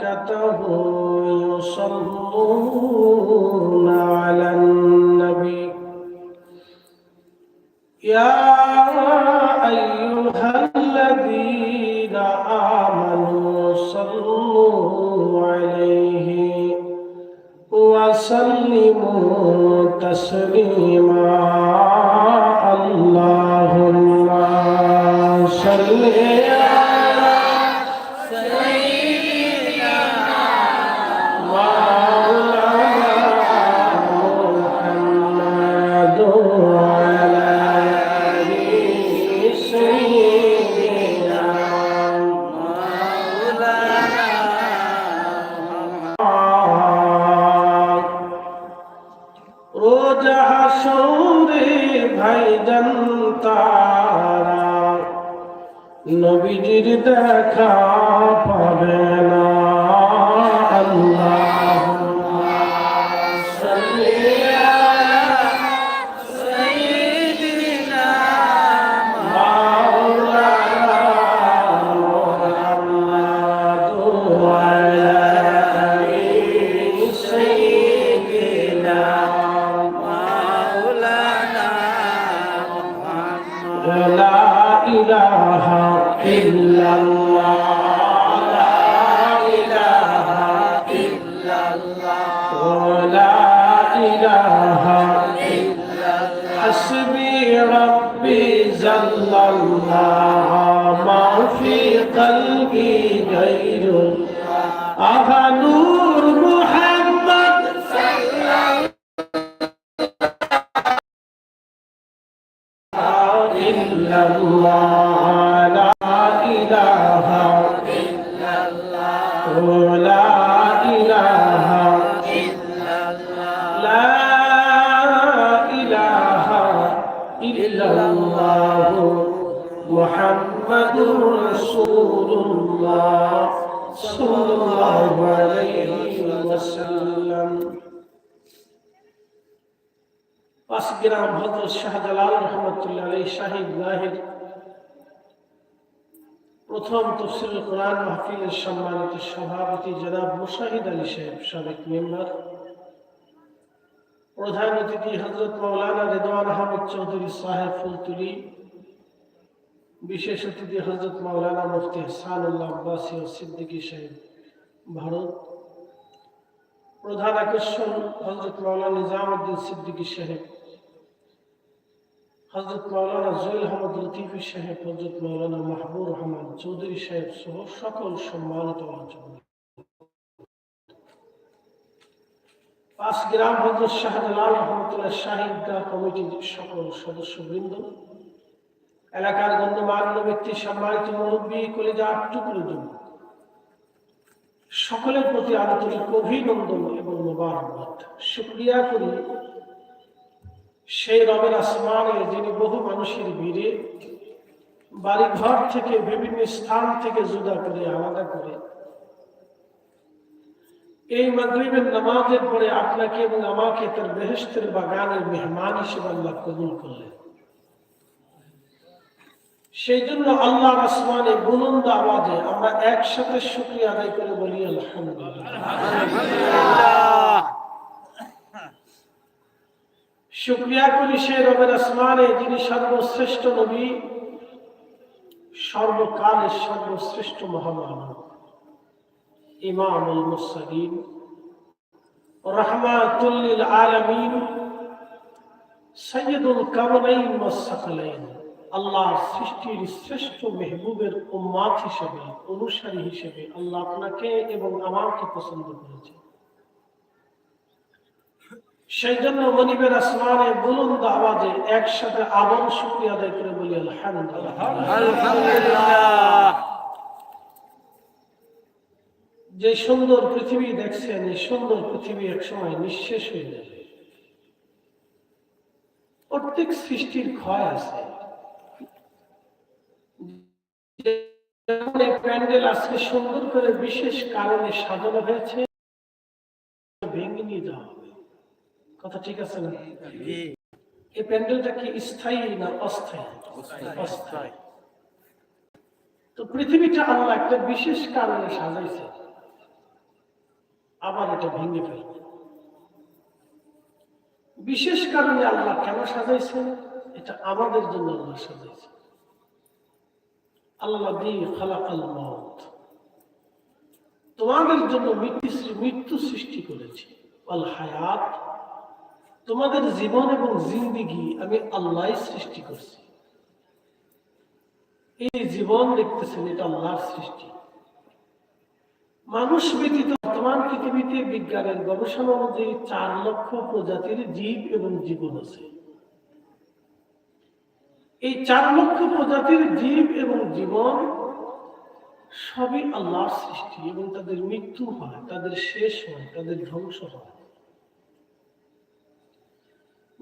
وملائكته يصلون على النبي দেখা পাঁচগ্রাম হজরত শাহজালাল রহমতুল্লাহ আলী শাহিদ জাহির প্রথম তফসিল কোরআন মাহফিলের সম্মানিত সভাপতি জনাব মুশাহিদ আলী সাহেব, সাবেক মেম্বার। প্রধান অতিথি হজরত মৌলানা রেদওয়ান আহমদ চৌধুরী সাহেব ফুলতুলি। বিশেষ অতিথি হজরত মৌলানা মুফতি হাসানুল্লাহ আব্বাসী ও সিদ্দিকী সাহেব ভারত। প্রধান আকর্ষণ হজরত মৌলানা নিজামুদ্দিন সিদ্দিকী সাহেব হজরত মৌলানা জুয়েল আহমদ লতিফি সাহেব হজরত মৌলানা মাহবুর রহমান চৌধুরী সাহেব সহ সকল সম্মানিত অঞ্চল। পাঁচ গ্রাম হজরত শাহজালাল রহমতুল্লাহ শাহিদা কমিটির সকল সদস্যবৃন্দ, এলাকার গণ্যমান্য ব্যক্তি, সম্মানিত মুরব্বী, কলিজা টুকরো যুবক সকলের প্রতি আন্তরিক অভিনন্দন এবং মোবারকবাদ। শুক্রিয়া করি সেই রবের আসমানে যিনি বহু মানুষের ভিড়ে বাড়িঘর থেকে বিভিন্ন স্থান থেকে জুদা করে, আলাদা করে। এই মাগরিবের নামাজের পরে আপনাকে এবং আমাকে তার বেহেস্তের বাগানের মেহমান হিসেবে আল্লাহ কবুল করলেন। সেই জন্য আল্লাহ আসমানে বুলন্দ আওয়াজে আমরা একসাথে শুক্রিয়া আদায় করে বলি আলহামদুলিল্লাহ। শুক্রিয়া করি সে রবের আসমানে যিনি সর্বশ্রেষ্ঠ নবী সর্বকালের সর্বশ্রেষ্ঠ মহামানব, ইমামুল মুসালিম রহমাতুল্লিল আলামিন সৈয়দুল কামনাইন ওয়াসসাকলাইন আল্লাহর সৃষ্টির শ্রেষ্ঠ মেহবুবের উম্মাত হিসেবে, অনুসারী হিসেবে আল্লাহ আপনাকে এবং আমাকে পছন্দ করেছে সেই জন্য মনিবের আসমানে একসাথে শুক্রিয়া আদায় করে বলি, আলহামদুলিল্লাহ। যে সুন্দর পৃথিবী দেখছেন, এই সুন্দর পৃথিবী এক সময় নিঃশেষ হয়ে যাবে। প্রত্যেক সৃষ্টির ক্ষয় আছে। প্যান্ডেল আজকে সুন্দর করে বিশেষ কারণে সাজানো হয়েছে, ভেঙে নিয়ে যাওয়া কথা ঠিক আছে না? এই প্যান্ডেলটা কি স্থায়ী না অস্থায়ী? অস্থায়ী। তো পৃথিবীটা আল্লাহ একটা বিশেষ কারণে সাজাইছে। আবার এটা ভেঙে ফেলবে। বিশেষ কারণে আল্লাহ কেন সাজাইছেন? এটা আমাদের জন্য আল্লাহ সাজাইছে। আল্লাহ দিয়ে খালাকাল মত তোমাদের জন্য মৃত্যু মৃত্যু সৃষ্টি করেছে। আল হায়াত তোমাদের জীবন এবং জিন্দিগি আমি আল্লাহ সৃষ্টি করছি। এই জীবন দেখতেছেন, এটা আল্লাহর সৃষ্টি। মানুষ ব্যতীত বর্তমান পৃথিবীতে বিজ্ঞানের গবেষণা অনুযায়ী চার লক্ষ প্রজাতির জীব এবং জীবন আছে। এই চার লক্ষ প্রজাতির জীব এবং জীবন সবই আল্লাহর সৃষ্টি এবং তাদের মৃত্যু হয়, তাদের শেষ হয়, তাদের ধ্বংস হয়।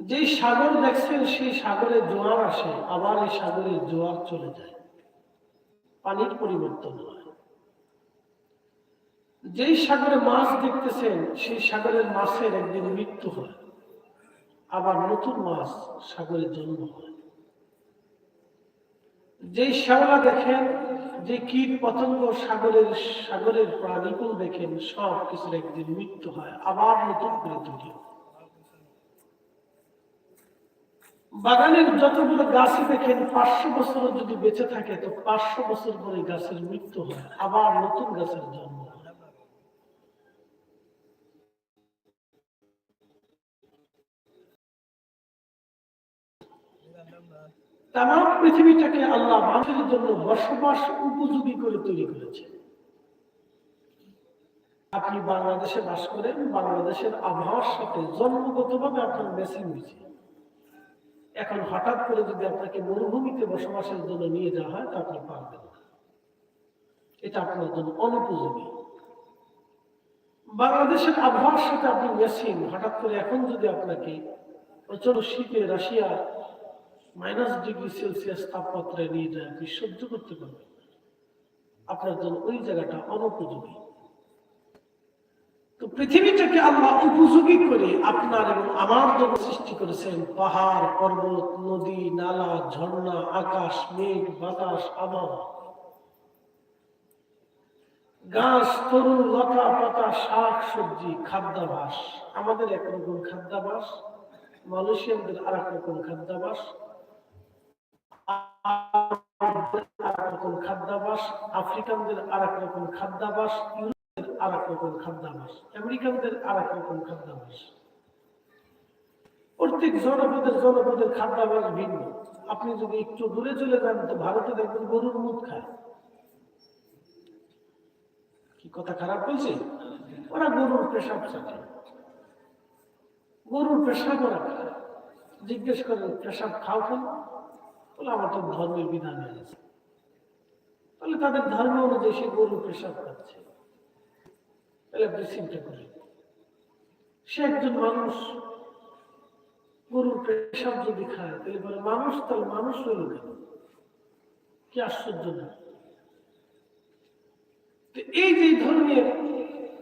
যে সাগর দেখছেন সেই সাগরে জোয়ার আসে, আবার এই সাগরের জোয়ার চলে যায়। পানির পরিবর্তন হয়। যেই সাগরে মাছ দেখতেছেন, সেই সাগরের মাছের একদিন মৃত্যু হয়। আবার নতুন মাছ সাগরে জন্ম হয়। যেই শ্যাওলা দেখেন, যে কীট পতঙ্গ সাগরের সাগরের প্রাণীকুল দেখেন, সব কিছুর একদিন মৃত্যু হয়, আবার নতুন করে তৈরি হয়। বাগানের যতগুলো গাছই দেখেন, পাঁচশো বছর যদি বেঁচে থাকে, তো পাঁচশো বছর পরে গাছের মৃত্যু হয়। আবার নতুন গাছের জন্ম তাম পৃথিবীটাকে আল্লাহ মানুষের জন্য বসবাস উপযোগী করে তৈরি করেছে। আপনি বাংলাদেশে বাস করেন, বাংলাদেশের আবহাওয়ার সাথে জন্মগতভাবে আপনার মেসিং হয়েছে। এখন হঠাৎ করে যদি আপনাকে মরুভূমিতে বসবাসের জন্য নিয়ে যাওয়া হয়, তা আপনি পারবেন না। এটা আপনার জন্য অনুপযোগী। বাংলাদেশের আবহাওয়ার সাথে আপনি মেশিন, হঠাৎ করে এখন যদি আপনাকে প্রচণ্ড শীতে রাশিয়া মাইনাস ডিগ্রি সেলসিয়াস তাপমাত্রায় নিয়ে যায়, আপনি সহ্য করতে পারবেন আপনার জন্য ওই জায়গাটা অনুপযোগী। তো পৃথিবীটাকে আল্লাহ উপযোগী করে আপনার এবং আমার জন্য সৃষ্টি করেছেন পাহাড়, পর্বত, নদী, নালা, ঝর্ণা, আকাশ, মেঘ, বাতাস, আবহাওয়া। গাছ তরু লতা, পাতা, শাক, সবজি, খাদ্যাভাস। আমাদের একরকম খাদ্যাভাস, মালয়েশিয়ানদের আর এক রকম খাদ্যাভাস খাদ্যাভাস, আফ্রিকানদের আর এক রকম খাদ্যাভাস আর এক রকম খাদ্যাভাস। আমেরিকানদের আর এক রকম খাদ্যাভাস। প্রত্যেক জনপদের জনপদের খাদ্যাভাস ভিন্ন। আপনি যদি একটু দূরে চলে যান, তো ভারতে দেখবেন গরুর মুখ খায়। কি কথা খারাপ বলছি ওরা গরুর পেশাব চাটে গরুর পেশাব ওরা খায়। জিজ্ঞেস করে, পেশাব খাও কেন? বলে, আমার তো ধর্মের বিধান আছে তাহলে তাদের ধর্ম অনুযায়ী সে গরু পেশাব তাহলে আপনি চিন্তা করেন। সে একজন মানুষ গরুর পেশাব যদি খায়, তাহলে বলে, মানুষ তাহলে মানুষ হইল কেন? কি আশ্চর্য না? এই যে ধরনের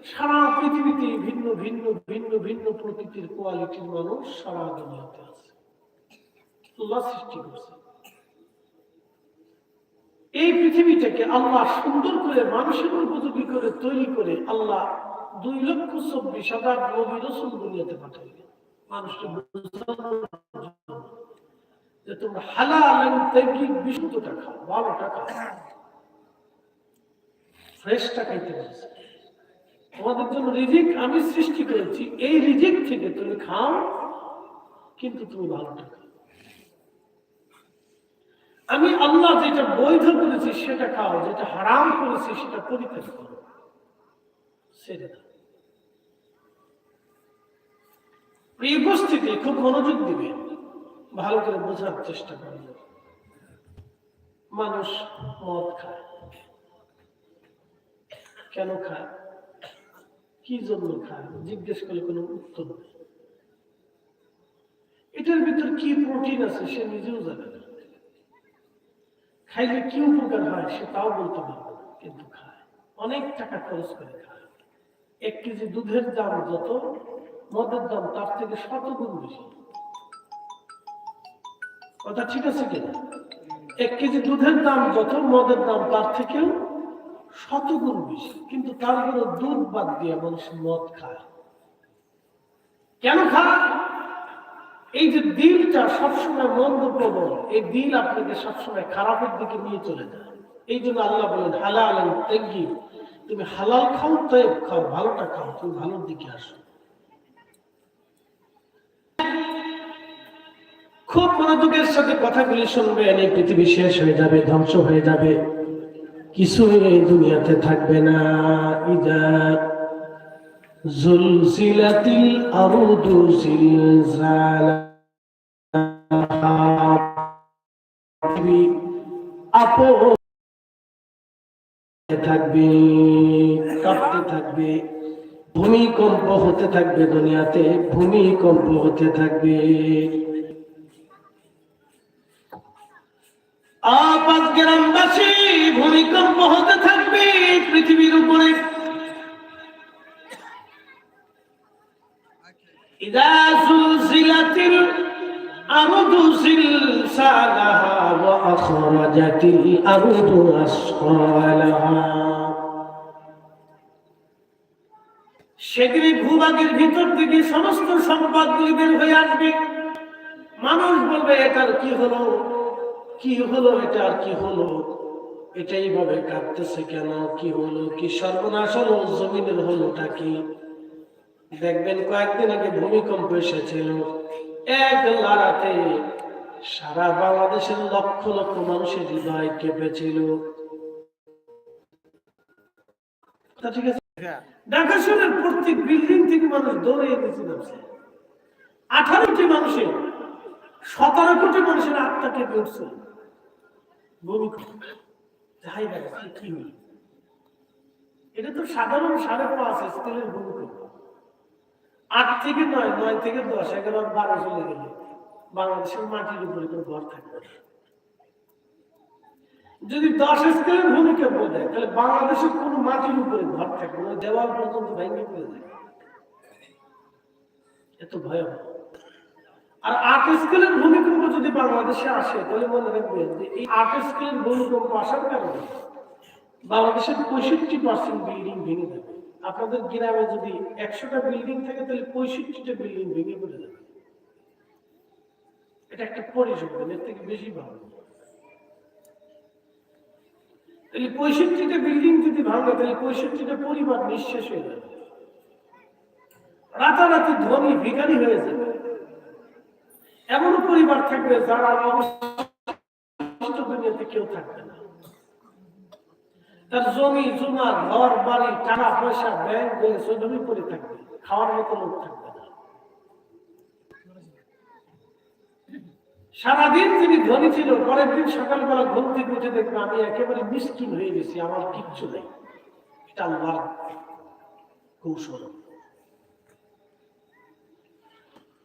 সারা পৃথিবীতে ভিন্ন ভিন্ন ভিন্ন ভিন্ন প্রকৃতির কোয়ালিটির মানুষ সারা দুনিয়াতে আছে। সৃষ্টি করছে। এই পৃথিবীটাকে আল্লাহ সুন্দর করে মানুষের উপযোগী করে, তৈরি করে আল্লাহ দুই লক্ষ চব্বিশ হাজার নবী রসুল দুনিয়াতে যে তোমরা হালাল খাও ভালোটা খাও ফ্রেশটা খাইতে তোমাদের জন্য রিজিক আমি সৃষ্টি করেছি, এই রিজিক থেকে তুমি খাও, কিন্তু তুমি ভালো খাও আমি আল্লাহ যেটা বৈধ করেছি, সেটা খাও, যেটা হারাম করেছি, সেটা পরিত্যাগ করো। দাও এই উপস্থিতি, খুব মনোযোগ দিবে ভালো করে বোঝার চেষ্টা করবে মানুষ মদ খায়। কেন খায়? কি জন্য খায়? জিজ্ঞেস করলে কোনো উত্তর নেই। এটার ভিতর কি প্রোটিন আছে, সে নিজেও জানে খাইলে কি উপকার হয় সে তাও বলতে পারবে কিন্তু খায়। অনেক টাকা খরচ করে খায়। এক কেজি দুধের দাম যত, মদের দাম তার থেকে শত গুণ বেশি। কথা ঠিক আছে কিনা এক কেজি দুধের দাম যত, মদের দাম তার থেকেও শতগুণ বেশি। কিন্তু তারপরে দুধ বাদ দিয়ে মানুষ মদ খায়। কেন খায়? এই যে দিলটা সবসময় মন্দ প্রবল এই দিল আপনাকে সবসময় খারাপের দিকে নিয়ে চলে যায়। এই জন্য আল্লাহ বলেন হালাল তেগি তুমি হালাল খাও তৈব খাও, ভালোটা খাও, তুমি ভালোর দিকে আসো। খুব মনোযোগের সাথে কথাগুলি শুনবেন, এই পৃথিবী শেষ হয়ে যাবে, ধ্বংস হয়ে যাবে। কিছু এই দুনিয়াতে থাকবে না। ইদা থাকবে, কাঁপতে থাকবে, ভূমিকম্প হতে থাকবে দুনিয়াতে, ভূমিকম্প হতে থাকবে। আপাত গ্রামবাসী, ভূমিকম্প হতে থাকবে, পৃথিবীর উপরে إذا زلزلت الأرض زلزالها وأخرجت الأرض أثقالها সেদিনে ভূভাগের ভিতর থেকে সমস্ত সম্পদগুলি বের হয়ে আসবে মানুষ বলবে এটার কি হলো কি হলো এটার কি হলো এটাই ভাবে কাঁদতেছে কেন কি হলো কি সর্বনাশ হলো জমিনের হলোটা কি দেখবেন, কয়েকদিন আগে ভূমিকম্প এসেছিল। এক লারাতে সারা বাংলাদেশের লক্ষ লক্ষ মানুষের হৃদয় কেঁপেছিল। আঠারোটি মানুষের, সতেরো কোটি মানুষের এটা তো সাধারণ সাড়ে পাঁচ ভূমিকম্প। আট থেকে নয় নয় থেকে দশ, এগারো, বারো চলে গেলে বাংলাদেশের মাটির উপরে কোনো ঘর থাকবে না। যদি দশ স্কেলের ভূমিকা বোঝায়, তাহলে বাংলাদেশের কোন মাটির উপরে ঘর থাকবে না, দেওয়াল পর্যন্ত ভেঙে পড়ে যায় এত ভয়াবহ। আর আট স্কেলের ভূমিকম্প যদি বাংলাদেশে আসে, তাহলে মনে রাখবেন যে এই আট স্কেলের ভূমিকম্প আসার কারণে বাংলাদেশের পঁয়ষট্টি পার্সেন্ট বিল্ডিং ভেঙে যাবে। আপনাদের গ্রামে যদি একশোটা বিল্ডিং থাকে, তাহলে পঁয়ষট্টিটা বিল্ডিং ভেঙে পড়ে যাবে। এটা একটা পরিসংখ্যান, এর থেকে বেশি ভালো। তাহলে পঁয়ষট্টিটা বিল্ডিং যদি ভাঙে, তাহলে পঁয়ষট্টিটা পরিবার নিঃশেষ হয়ে যাবে। রাতারাতি ধনী, ভিখারি হয়ে যাবে। এমনও পরিবার থাকবে যারা কেউ থাকবে না। তার জমি ঘর, বাড়ি, টাকা পয়সা ব্যাংক পড়ে থাকবে। খাওয়ার মতো লোক থাকবে সারাদিন তিনি ধনী ছিল, পরের দিন সকালবেলা ঘুম থেকে উঠে দেখবে আমি একেবারে মিসকিন হয়ে গেছি, আমার কিচ্ছু নেই। এটা আল্লাহর কৌশল।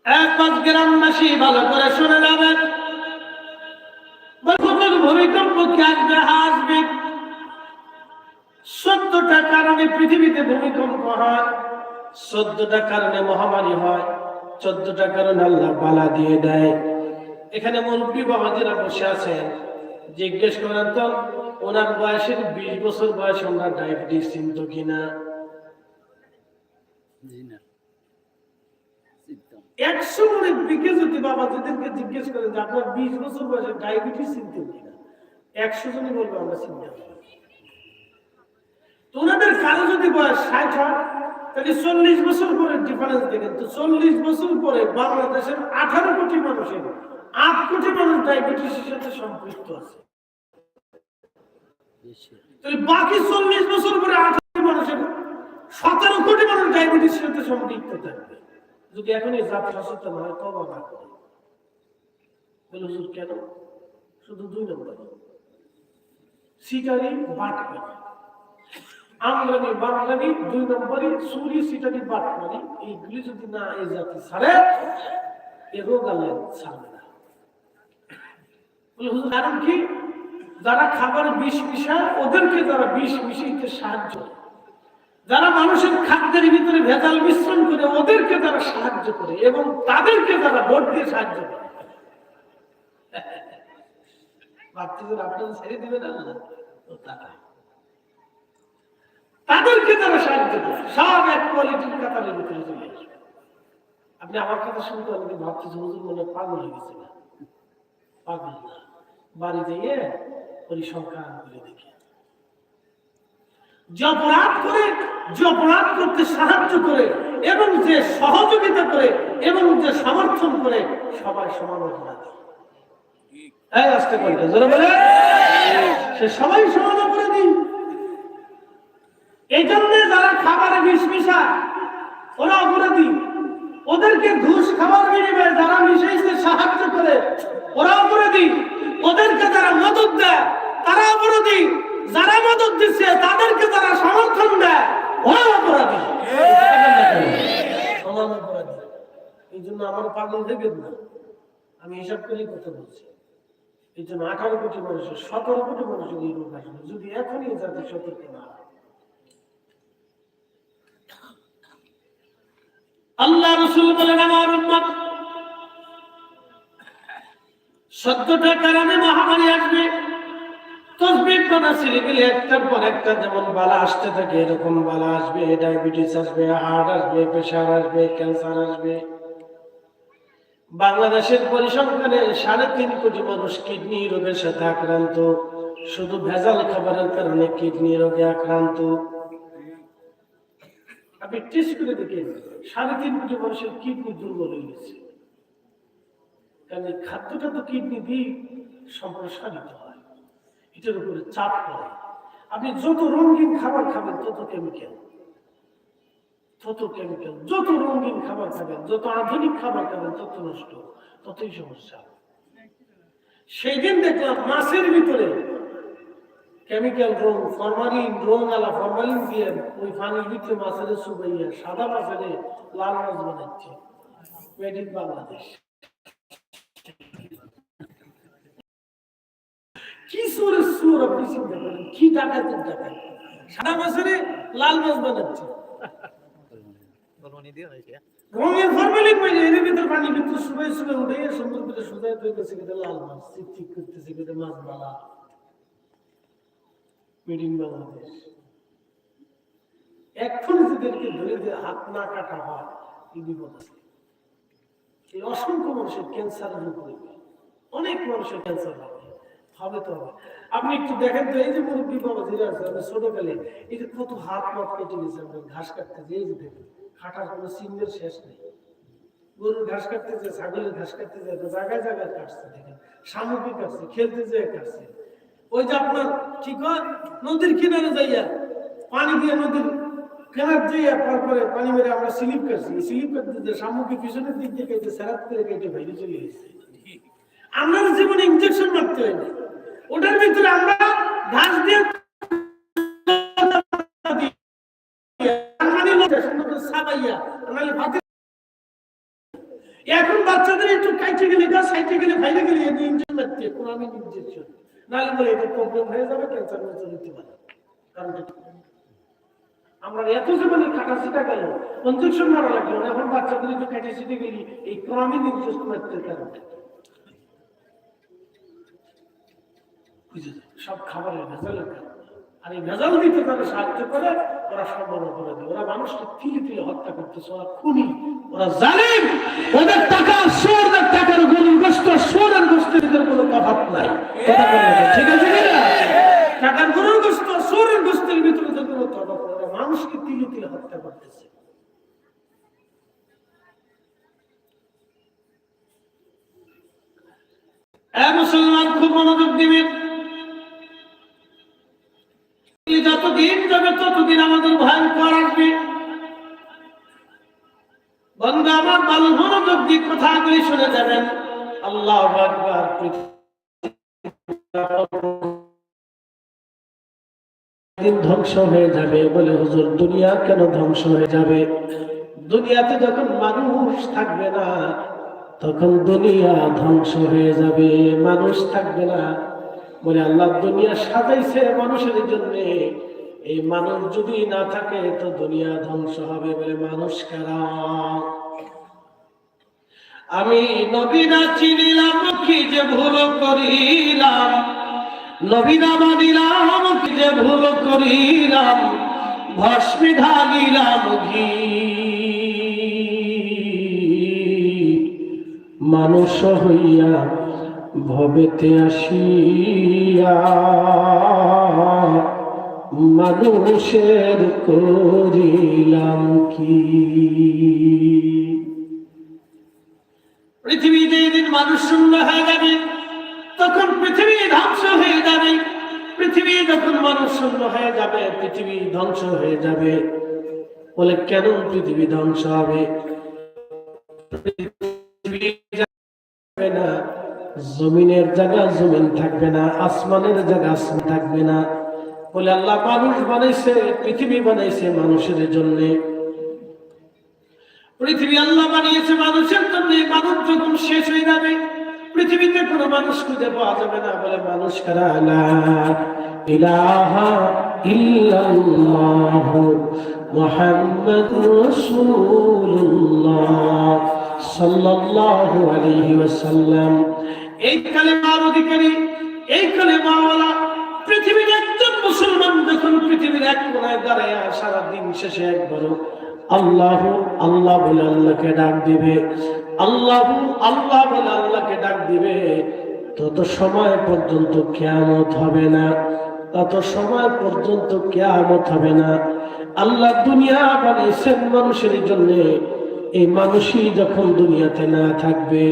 এক পাঁচ গ্রামবাসী ভালো করে শুনে যাবেন ভূমিকম্প কি আসবে? আসবে চোদ্দটা কারণে পৃথিবীতে ভূমিকম্প হয়, চোদ্দটা কারণে মহামারী হয়, চোদ্দটা কারণে আল্লাহ বালা দিয়ে দেয়। এখানে মুরব্বী বাবাজিরা বসে আছেন, জিজ্ঞেস করেন, তো ওনার বয়সের বিশ বছর বয়সে ওনার ডায়াবেটিস চিন্ত কিনা একশো দিকে যদি বাবাজিদেরকে জিজ্ঞেস করেন যে, আপনার বিশ বছর বয়সে ডায়াবেটিস চিনতেন কিনা একশো জনই বলবে, আমরা চিন্তা ওনাদের কারও যদি বয়স ষাট হয়, তাহলে চল্লিশ বছর পরে ডিফারেন্স দেখেন তো, চল্লিশ বছর পরে বাংলাদেশের আঠারো কোটি মানুষের আট কোটি মানুষ ডায়াবেটিসের সাথে সম্পৃক্ত আছে। বাকি চল্লিশ বছর পরে আঠারো মানুষের সতেরো কোটি মানুষ ডায়াবেটিসের সাথে সম্পৃক্ত থাকবে। যদি এখন এই জাত সচেতন হয়, তবে না করে। কেন? শুধু দুই নম্বর। সিটারি বাটপারি আমদানি বাংলানি, দুই নম্বরই বাটপারি এইগুলি যদি না এই জাতি ছাড়ে ছাড়বে না। কারণ কি? যারা খাবার বিষ মিশায়, ওদেরকে যারা বিষ মিশিয়ে সাহায্য যারা মানুষের খাদ্যের ভিতরে ভেজাল মিশ্রণ করে, ওদেরকে তারা সাহায্য করে এবং তাদেরকে তারা ভোট দিয়ে সাহায্য করে। আপনারা ছেড়ে দিবেন না তারা তাদেরকে সব এক কোয়ালিটির কাতারের ভিতরে চলে আপনি আমার কথা শুনতে মনে পাগল হয়ে গেছে না? পাগল না। পরিসংখ্যান করে দেখি। যে অপরাধ করে, যে অপরাধ করতে সাহায্য করে, এবং যে সহযোগিতা করে, এবং যে সমর্থন করে, সবাই সমান অপরাধ। এই আসতে সে সবাই সমান এই জন্য যারা খাবারে বিষ মিশায় ওরা অপরাধী ওদেরকে ঘুষ খাবার বিনিময়ে যারা মিশাইতে সাহায্য করে ওরা অপরাধী ওদেরকে যারা মদত দেয় তারা অপরাধী যারা মদত দিচ্ছে তাদেরকে যারা সমর্থন দেয় ওরা অপরাধী এই জন্য আমার পাগল দেবেন না। আমি হিসাব করেই কথা বলছি। এই জন্য আঠারো কোটি মানুষের সতেরো কোটি মানুষের এই রোগ আসবে। যদি এখনই যাতে সতর্ক না হয়। আল্লাহ রসুল বলেন, আমার উম্মত, সত্যটা কারণে মহামারী আসবে। যেমন বালা আসতে থাকে, এরকম বালা আসবে। ডায়াবেটিস আসবে আসবে, প্রেশার আসবে, ক্যান্সার আসবে। বাংলাদেশের তিন মানুষ কিডনি রোগের সাথে আক্রান্ত। শুধু ভেজাল খাবারের কারণে কিডনি রোগে আক্রান্ত। আপনি টেস্ট করে দেখেন, সাড়ে তিন কোটি মানুষের কিডনি দুর্বল হয়ে গেছে। কারণ এই খাদ্যটা তো কিডনি দিয়ে সম্প্রসারিত হয়। এটার উপরে চাপ পড়ে। আপনি যত রঙিন খাবার খাবেন, তত কেমিক্যাল তত কেমিক্যাল যত রঙিন খাবার খাবেন, যত আধুনিক খাবার খাবেন, তত নষ্ট। ততই সমস্যা। সেই দিন দেখলাম মাছের ভিতরে কেমিক্যাল রং ফরমালিন রং আলা ফরমালিন দিয়ে ওই পানির ভিতরে মাছের সুবাইয়া সাদা মাছের লাল মাছ বানাচ্ছে। মেড ইন বাংলাদেশ কি সুরে সুর, আপনি চিন্তা করেন, কি ডাকাতের ডাকাত? সাদা মাছের লাল মাছ বানাচ্ছে। রঙের ফরমালিন মানে এর ভিতর পানি ভিতর সুবাই সুবাই উঠে সুন্দর করে সুজাই তৈরি কিন্তু লাল মাছ ঠিক করতেছে কিন্তু মাছ বালা বাংলাদেশ এখন যাদেরকে ধরে যে হাত না কাটা হয় এই বিপদ আছে এই অসংখ্য মানুষের ক্যান্সার করবে অনেক মানুষের ক্যান্সার হবে। হবে তো হবে। আপনি একটু দেখেন তো, এই যে আছে, আমি ছোটকালে এই যে কত হাত মাত কেটে গেছে ঘাস কাটতে এই যে দেখেন কোনো চিহ্নের শেষ নেই। গরুর ঘাস কাটতে যায়, ছাগলের ঘাস কাটতে যায়, জায়গায় জায়গায় কাটছে, দেখেন সামগ্রী কাটছে, খেলতে যেয়ে কাটছে। ওই যে আপনার কি কয়? নদীর কিনারে যাইয়া পানি দিয়ে নদীর কেনার যাইয়া তারপরে পানি মেরে আমরা স্লিপ কাটছি স্লিপ কাটতে যে সামগ্রী পিছনের দিক দিয়ে কেটে সেরাত করে কেটে বাইরে চলে গেছে। আপনার জীবনে ইনজেকশন মারতে হয় না। ওটার ভিতরে আমরা ঘাস দিয়ে এখন বাচ্চাদের একটু কাইতে গেলে গাছ সাইতে গেলে ফাইলে গেলে ইনজেকশন মারতে কোরআন ইনজেকশন নাহলে বলে এটা প্রবলেম হয়ে যাবে ক্যান্সার মেন্সার হতে পারে কারণ আমরা এত জীবনে গেল মারা লাগল এখন বাচ্চাদের গেলি, এই সব খাবারের ভেজালের আর এই ভেজাল দিতে তারা সাহায্য করে ওরা সম্মান করে দেয়। ওরা মানুষকে তিলে তিলে হত্যা করতেছে। ওরা খুনি, ওরা জালিম। ওদের টাকা সোরের টাকার গরুর গোস্ত সোরের গোস্তের এদের কোনো তফাৎ নাই ঠিক আছে টাকার গরুর গোস্ত সোরের গোস্তের ভিতরে তো কোনো নাই। ওরা মানুষকে তিলে তিলে হত্যা করতেছে। এ মুসলমান, খুব মনোযোগ দিবেন। যতদিন যাবে, ততদিন আমাদের ভয়ঙ্কর আসবে। বন্ধু, আমার ভালো মনোযোগ দিয়ে কথাগুলি শুনে যাবেন। আল্লাহ দিন ধ্বংস হয়ে যাবে বলে হুজুর, দুনিয়া কেন ধ্বংস হয়ে যাবে? দুনিয়াতে যখন মানুষ থাকবে না, তখন দুনিয়া ধ্বংস হয়ে যাবে। মানুষ থাকবে না বলে আল্লাহ দুনিয়া সাজাইছে মানুষের জন্য। এই মানুষ যদি না থাকে, তো দুনিয়া ধ্বংস হবে বলে মানুষ কারা? আমি নবীনা চিনিলাম কি যে ভুল করিলাম? নবীনা মানিলাম কি যে ভুল করিলাম? ভস্মে ঢালিলাম ঘি মানুষ হইয়া ভবেতে আসিয়া মানুষের করিলাম কি? পৃথিবীতে যেদিন মানুষ শূন্য হয়ে যাবে, তখন পৃথিবী ধ্বংস হয়ে যাবে। পৃথিবী যখন মানুষ শূন্য হয়ে যাবে, পৃথিবী ধ্বংস হয়ে যাবে। বলে কেন পৃথিবী ধ্বংস হবে? না, জমিনের জায়গা জমিন থাকবে না, আসমানের জায়গা আসমান থাকবে না। বলে আল্লাহ মানুষ বানাইছে, পৃথিবী বানাইছে মানুষের জন্যে। পৃথিবী আল্লাহ বানিয়েছে মানুষের জন্য, মানুষ যখন শেষ হয়ে যাবে, পৃথিবীতে কোনো মানুষ খুঁজে পাওয়া যাবে না। বলে মানুষ কারা? ইলাহা রাসূলুল্লাহ সাল্লাল্লাহু আলাইহি ওয়াসাল্লাম। এই কালেমার অধিকারী, এই কালেমাওয়ালা একজন মুসলমান যখন পৃথিবীর এক কোনায় দাঁড়ায় সারা দিন শেষে একবারও আল্লাহ আল্লাহ বলে আল্লাহকে ডাক দিবে। আল্লাহ আল্লাহ বলে আল্লাহকে ডাক দিবে। তত সময় পর্যন্ত কেয়ামত হবে না। তত সময় পর্যন্ত কেয়ামত হবে না। আল্লাহ দুনিয়া বানিয়েছেন মানুষের জন্য। এই মানুষই যখন দুনিয়াতে না থাকবে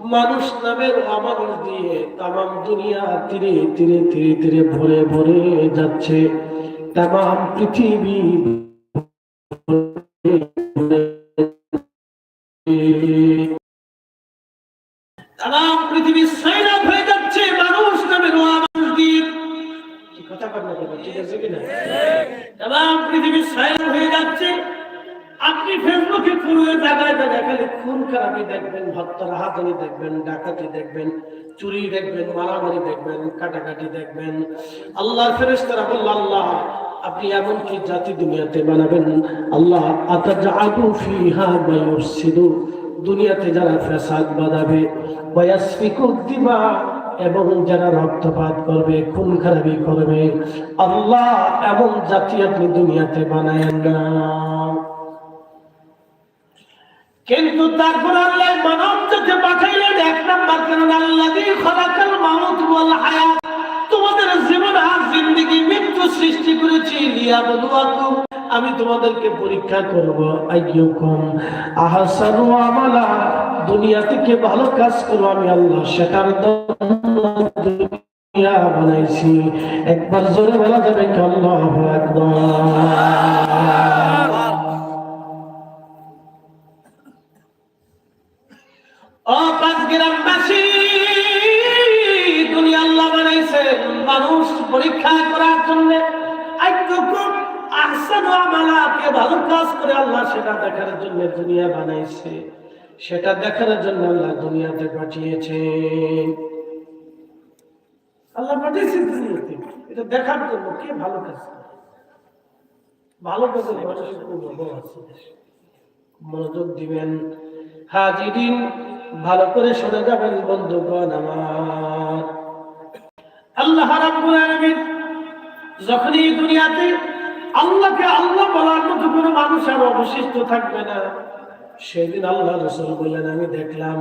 মানুষ নামের অমানুষ দিয়ে তাম দুনিয়া তীরে তীরে তীরে তীরে ভরে ভরে যাচ্ছে। তাম পৃথিবী তাম পৃথিবী সাইরাপ হয়ে যাচ্ছে মানুষ নামের অমানুষ দিয়ে। কি কথা কেন? ঠিক আছে কিনা? তাম পৃথিবী সাইরাপ হয়ে যাচ্ছে। আপনি ফেসবুকে পুরো জায়গায় জায়গায় খুন খারাপি দেখবেন, হত্যার হাতানি দেখবেন, ডাকাতি দেখবেন, চুরি দেখবেন, মারামারি দেখবেন, কাটাকাটি দেখবেন। আল্লাহ ফেরেশতারা বলল, আল্লাহ, আপনি এমন কি জাতি দুনিয়াতে বানাবেন? আল্লাহ, আতাজআলু ফিহা মায়ুফসিদু দুনিয়াতে যারা ফ্যাসাদ বাঁধাবে, ওয়াসফিকু দিমা। এবং যারা রক্তপাত করবে খুন খারাপি করবে। আল্লাহ, এমন জাতি আপনি দুনিয়াতে বানায়েন না। কিন্তু তারপর আল্লাহ মানব জাতি পাঠাইলেন, এক নাম্বার কারণ আল্লাহ দিয়ে খলাকাল মাউত ওয়াল হায়াত। তোমাদের জীবন আর জিন্দেগি মৃত্যু সৃষ্টি করেছি। লিয়াবলুয়াকুম আমি তোমাদেরকে পরীক্ষা করব। আইয়ুকুম আহসানু আমালা, দুনিয়া থেকে ভালো কাজ করো, আমি আল্লাহ সেটার দুনিয়া বানাইছি। একবার জোরে বলা যাবে কি আল্লাহু আকবার? ও পাঁচ গ্রামবাসী, দুনিয়া আল্লাহ বানাইছে। মানুষ পরীক্ষা করার জন্য আইয়ুকুম আহসানু আমালা, কে ভালো কাজ করে আল্লাহ সেটা দেখার জন্য দুনিয়া বানাইছে। সেটা দেখার জন্য আল্লাহ দুনিয়াতে পাঠিয়েছে। আল্লাহ পাঠিয়েছে দুনিয়াতে। এটা দেখার জন্য কে ভালো কাজ ভালো কাজের আছে মনোযোগ দিবেন। হাজিরিন ভালো করে শুনে যাবেন, বন্ধুগণ আমার। আল্লাহ রাব্বুল আলামিন যখন এই দুনিয়াতে আল্লাহকে আল্লাহ বলার মতো কোনো মানুষ আর অবশিষ্ট থাকবে না, সেদিন আল্লাহ রসুল বললেন, আমি দেখলাম